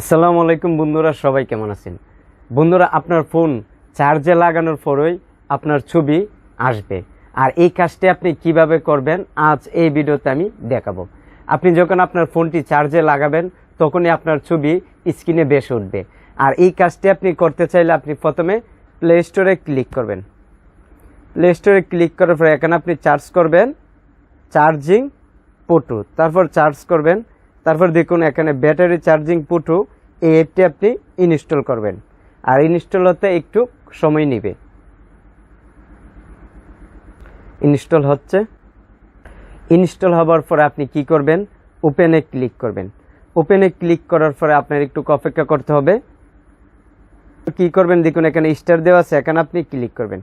আসসালামু আলাইকুম বন্ধুরা, সবাই কেমন আছেন? বন্ধুরা, আপনার ফোন চার্জে লাগানোর পরেই আপনার ছবি আসবে। আর এই কাজটি আপনি কীভাবে করবেন, আজ এই ভিডিওতে আমি দেখাবো। আপনি যখন আপনার ফোনটি চার্জে লাগাবেন, তখনই আপনার ছবি স্ক্রিনে বেশ উঠবে। আর এই কাজটি আপনি করতে চাইলে আপনি প্রথমে প্লে স্টোরে ক্লিক করবেন। প্লে স্টোরে ক্লিক করার পরে এখানে আপনি চার্জ করবেন চার্জিং পুটু তারপর চার্জ করবেন তারপর দেখুন, এখানে ব্যাটারি চার্জিং পুটু এই অ্যাপটি আপনি ইনস্টল করবেন। আর ইনস্টল হতে একটু সময় নেবে। ইনস্টল হচ্ছে। ইনস্টল হবার পরে আপনি কি করবেন? ওপেনে ক্লিক করবেন। ওপেনে ক্লিক করার পরে আপনার একটু অপেক্ষা করতে হবে। কি করবেন? দেখুন, এখানে স্টার দেওয়া আছে, এখানে আপনি ক্লিক করবেন।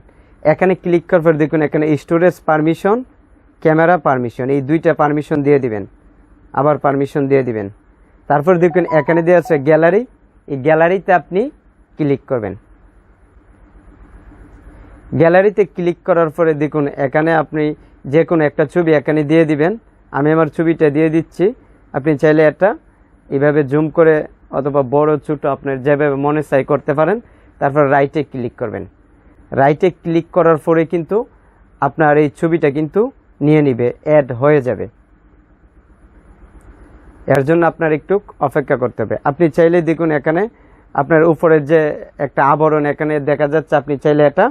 এখানে ক্লিক করার পর দেখুন, এখানে স্টোরেজ পারমিশন ক্যামেরা পারমিশন এই দুইটা পারমিশন দিয়ে দিবেন। আবার পারমিশন দিয়ে দিবেন। তারপর দেখুন, এখানে দেওয়া আছে গ্যালারি এই গ্যালারিতে আপনি ক্লিক করবেন। গ্যালারিতে ক্লিক করার পরে দেখুন, এখানে আপনি যে কোনো একটা ছবি এখানে দিয়ে দিবেন। আমি আমার ছবিটা দিয়ে দিচ্ছি। আপনি চাইলে এটা এভাবে জুম করে অথবা বড়, ছোটো আপনার যেভাবে মনে চাই করতে পারেন। তারপর রাইটে ক্লিক করবেন। রাইটে ক্লিক করার পরে কিন্তু আপনার এই ছবিটা কিন্তু নিয়ে নিবে অ্যাড হয়ে যাবে। এর জন্য আপনার একটু অপেক্ষা করতে হবে। আপনি চাইলে দেখুন এখানে আপনার উপরে যে একটা আবরণ এখানে দেখা যাচ্ছে, আপনি চাইলে এটা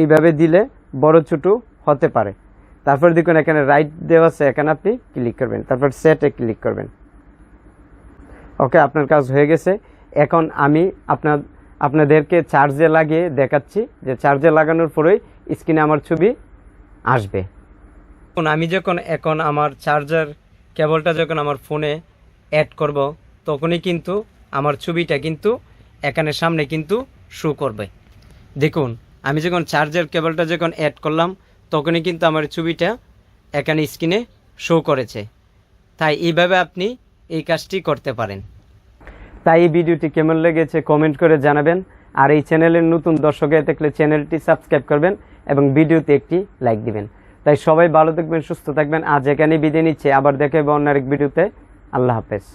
এইভাবে দিলে বড় ছোটো হতে পারে। তারপর দেখুন এখানে রাইট দেওয়া আছে, এখানে আপনি ক্লিক করবেন। তারপর সেটে ক্লিক করবেন। ওকে আপনার কাজ হয়ে গেছে। এখন আমি আপনার, আপনাদেরকে চার্জে লাগিয়ে দেখাচ্ছি যে চার্জে লাগানোর পরেই স্ক্রিনে আমার ছবি আসবে। আমি যখন, এখন আমার চার্জার কেবলটা যখন আমার ফোনে অ্যাড করব, তখনই কিন্তু আমার ছবিটা কিন্তু এখানে সামনে কিন্তু শো করবে। দেখুন, আমি যখন চার্জার কেবলটা যখন অ্যাড করলাম, তখনই কিন্তু আমার ছবিটা এখানে স্ক্রিনে শো করেছে। তাই এইভাবে আপনি এই কাজটি করতে পারেন। তাই এই ভিডিওটি কেমন লেগেছে কমেন্ট করে জানাবেন। আর এই চ্যানেলের নতুন দর্শক থাকলে চ্যানেলটি সাবস্ক্রাইব করবেন এবং ভিডিওতে একটি লাইক দিবেন। তাই সবাই ভালো থাকবেন, সুস্থ থাকবেন। আজ এখানে বিদায় নিচ্ছে। আবার দেখে অন্য আরেক ভিডিওতে। আল্লাহ হাফেজ।